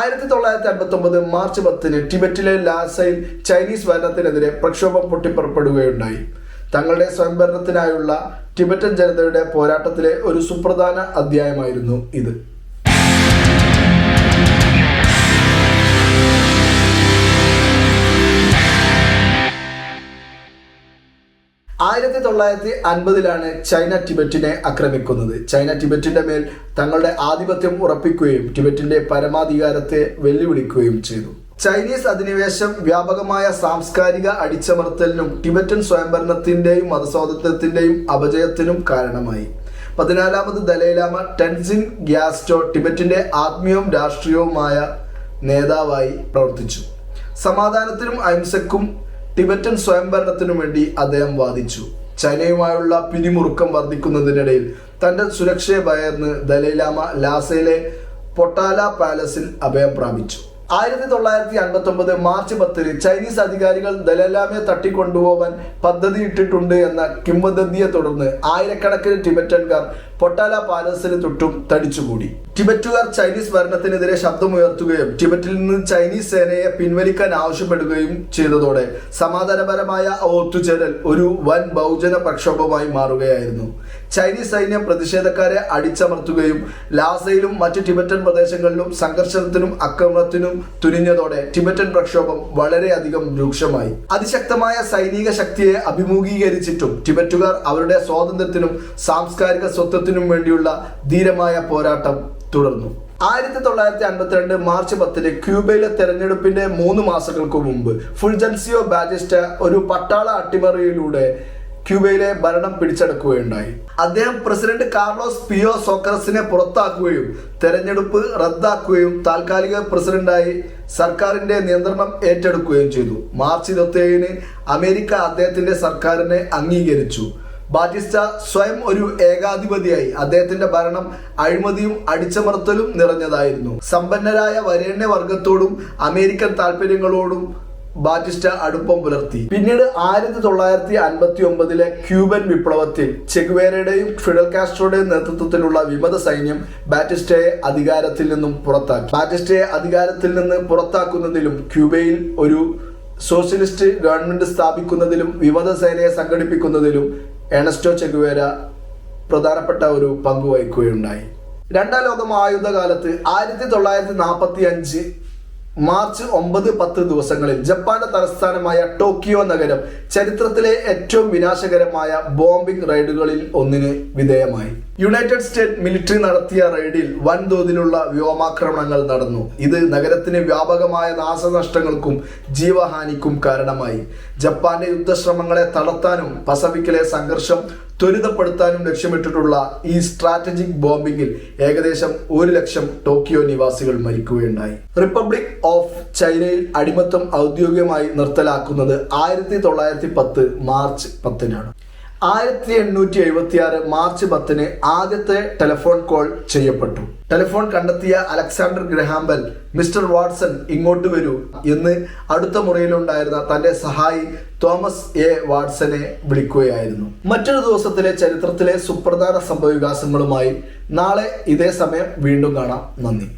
ആയിരത്തി തൊള്ളായിരത്തി അൻപത്തി ഒമ്പത് മാർച്ച് പത്തിന് ടിബറ്റിലെ ലാസയിൽ ചൈനീസ് ഭരണത്തിനെതിരെ പ്രക്ഷോഭം പൊട്ടിപ്പുറപ്പെടുകയുണ്ടായി. തങ്ങളുടെ സ്വയംഭരണത്തിനായുള്ള ടിബറ്റൻ ജനതയുടെ പോരാട്ടത്തിലെ ഒരു സുപ്രധാന അധ്യായമായിരുന്നു ഇത്. ആയിരത്തി തൊള്ളായിരത്തി അൻപതിലാണ് ചൈന ടിബറ്റിനെ ആക്രമിക്കുന്നത്. ചൈന ടിബറ്റിന്റെ മേൽ തങ്ങളുടെ ആധിപത്യം ഉറപ്പിക്കുകയും ടിബറ്റിന്റെ പരമാധികാരത്തെ വെല്ലുവിളിക്കുകയും ചെയ്തു. ചൈനീസ് അധിനിവേശം വ്യാപകമായ സാംസ്കാരിക അടിച്ചമർത്തലിനും ടിബറ്റൻ സ്വയംഭരണത്തിന്റെയും മതസ്വാതന്ത്ര്യത്തിന്റെയും അപജയത്തിനും കാരണമായി. പതിനാലാമത് ദലൈലാമ ടെൻസിൻ ഗ്യാസ്റ്റോ ടിബറ്റിന്റെ ആത്മീയവും രാഷ്ട്രീയവുമായ നേതാവായി പ്രവർത്തിച്ചു. സമാധാനത്തിനും അഹിംസക്കും ടിബറ്റൻ സ്വയംഭരണത്തിനു വേണ്ടി അദ്ദേഹം വാദിച്ചു. ചൈനയുമായുള്ള പിരിമുറുക്കം വർദ്ധിക്കുന്നതിനിടയിൽ തന്റെ സുരക്ഷയെ ഭയന്ന് ദലൈലാമ ലാസയിലെ പൊട്ടാല പാലസിൽ അഭയം പ്രാപിച്ചു. ആയിരത്തി തൊള്ളായിരത്തി അൻപത്തി ഒമ്പത് മാർച്ച് പത്തിന് ചൈനീസ് അധികാരികൾ ദലൈലാമയെ തട്ടിക്കൊണ്ടുപോകാൻ പദ്ധതിയിട്ടിട്ടുണ്ട് എന്ന കിംവദന്തിയെ തുടർന്ന് ആയിരക്കണക്കിന് ടിബറ്റൻകാർ പൊട്ടാല പാലസിന് ചുറ്റും തടിച്ചുകൂടി. ടിബറ്റുകാർ ചൈനീസ് ഭരണത്തിനെതിരെ ശബ്ദമുയർത്തുകയും ടിബറ്റിൽ നിന്ന് ചൈനീസ് സേനയെ പിൻവലിക്കാൻ ആവശ്യപ്പെടുകയും ചെയ്തതോടെ സമാധാനപരമായ ഒത്തുചേരൽ ഒരു വൻ ബഹുജന പ്രക്ഷോഭമായി മാറുകയായിരുന്നു. ചൈനീസ് സൈന്യം പ്രതിഷേധക്കാരെ അടിച്ചമർത്തുകയും ലാസയിലും മറ്റ് ടിബറ്റൻ പ്രദേശങ്ങളിലും സംഘർഷത്തിനും ആക്രമണത്തിനും തുനിഞ്ഞതോടെ ടിബറ്റൻ പ്രക്ഷോഭം വളരെയധികം രൂക്ഷമായി. അതിശക്തമായ സൈനിക ശക്തിയെ അഭിമുഖീകരിച്ചിട്ടും ടിബറ്റുകാർ അവരുടെ സ്വാതന്ത്ര്യത്തിനും സാംസ്കാരിക സ്വത്വത്തിനും വേണ്ടിയുള്ള ധീരമായ പോരാട്ടം തുടർന്നു. ആയിരത്തി തൊള്ളായിരത്തി അൻപത്തിരണ്ട് മാർച്ച് പത്തിന് ക്യൂബയിലെ തെരഞ്ഞെടുപ്പിന്റെ മൂന്ന് മാസങ്ങൾക്ക് മുമ്പ് ഫുൾജൻസിയോ ബാജിസ്റ്റ ഒരു പട്ടാള അട്ടിമറിയിലൂടെ ക്യൂബയിലെ ഭരണം പിടിച്ചെടുക്കുകയുണ്ടായി. അദ്ദേഹം പ്രസിഡന്റ് കാർലോസ് പിയോ സോക്കറസിനെ പുറത്താക്കുകയും തെരഞ്ഞെടുപ്പ് റദ്ദാക്കുകയും താൽക്കാലിക പ്രസിഡന്റായി സർക്കാരിന്റെ നിയന്ത്രണം ഏറ്റെടുക്കുകയും ചെയ്തു. മാർച്ച് ഇരുപത്തി ഏഴിന് അമേരിക്ക അദ്ദേഹത്തിന്റെ സർക്കാരിനെ അംഗീകരിച്ചു. ബാറ്റിസ്റ്റ സ്വയം ഒരു ഏകാധിപതിയായി. അദ്ദേഹത്തിന്റെ ഭരണം അഴിമതിയും അടിച്ചമർത്തലും നിറഞ്ഞതായിരുന്നു. സമ്പന്നരായ വരേണ്യ വർഗത്തോടും അമേരിക്കൻ താല്പര്യങ്ങളോടും ബാറ്റിസ്റ്റ അടുപ്പം പുലർത്തി. പിന്നീട് ആയിരത്തി തൊള്ളായിരത്തി അൻപത്തി ഒമ്പതിലെ ക്യൂബൻ വിപ്ലവത്തിൽ ചെഗുവേരയുടെയും ഫിഡൽ കാസ്ട്രോയുടെയും നേതൃത്വത്തിലുള്ള വിമത സൈന്യം ബാറ്റിസ്റ്റയെ അധികാരത്തിൽ നിന്നും പുറത്താക്കി. ബാറ്റിസ്റ്റയെ അധികാരത്തിൽ നിന്ന് പുറത്താക്കുന്നതിലും ക്യൂബയിൽ ഒരു സോഷ്യലിസ്റ്റ് ഗവൺമെന്റ് സ്ഥാപിക്കുന്നതിലും വിമത സേനയെ സംഘടിപ്പിക്കുന്നതിലും എണസ്റ്റോ ചെഗുവേര പ്രധാനപ്പെട്ട ഒരു പങ്ക് വഹിക്കുകയുണ്ടായി. രണ്ടാം ലോക മഹായുദ്ധകാലത്ത് ആയിരത്തി തൊള്ളായിരത്തി നാൽപ്പത്തി അഞ്ച് മാർച്ച് ഒമ്പത് പത്ത് ദിവസങ്ങളിൽ ജപ്പാന്റെ തലസ്ഥാനമായ ടോക്കിയോ നഗരം ചരിത്രത്തിലെ ഏറ്റവും വിനാശകരമായ ബോംബിംഗ് റൈഡുകളിൽ ഒന്നിന് വിധേയമായി. യുണൈറ്റഡ് സ്റ്റേറ്റ് മിലിറ്ററി നടത്തിയ റെയ്ഡിൽ വൻതോതിലുള്ള വ്യോമാക്രമണങ്ങൾ നടന്നു. ഇത് നഗരത്തിന് വ്യാപകമായ നാശനഷ്ടങ്ങൾക്കും ജീവഹാനിക്കും കാരണമായി. ജപ്പാന്റെ യുദ്ധശ്രമങ്ങളെ തളർത്താനും പസഫിക്കിലെ സംഘർഷം ത്വരിതപ്പെടുത്താനും ലക്ഷ്യമിട്ടിട്ടുള്ള ഈ സ്ട്രാറ്റജിക് ബോംബിംഗിൽ ഏകദേശം ഒരു ലക്ഷം ടോക്കിയോ നിവാസികൾ മരിക്കുകയുണ്ടായി. റിപ്പബ്ലിക് ഓഫ് ചൈനയിൽ അടിമത്തം ഔദ്യോഗികമായി നിർത്തലാക്കുന്നത് ആയിരത്തി തൊള്ളായിരത്തി പത്ത് മാർച്ച് പത്തിനാണ്. ആയിരത്തി എണ്ണൂറ്റി എഴുപത്തി ആറ് മാർച്ച് പത്തിന് ആദ്യത്തെ ടെലിഫോൺ കോൾ ചെയ്യപ്പെട്ടു. ടെലിഫോൺ കണ്ടെത്തിയ Alexander Graham Bell mister Watson ഇങ്ങോട്ട് വരൂ എന്ന് അടുത്ത മുറിയിലുണ്ടായിരുന്ന തന്റെ സഹായി തോമസ് എ. വാട്സനെ വിളിക്കുകയായിരുന്നു. മറ്റൊരു ദിവസത്തിലെ ചരിത്രത്തിലെ സുപ്രധാന സംഭവവികാസങ്ങളുമായി നാളെ ഇതേ സമയം വീണ്ടും കാണാം. നന്ദി.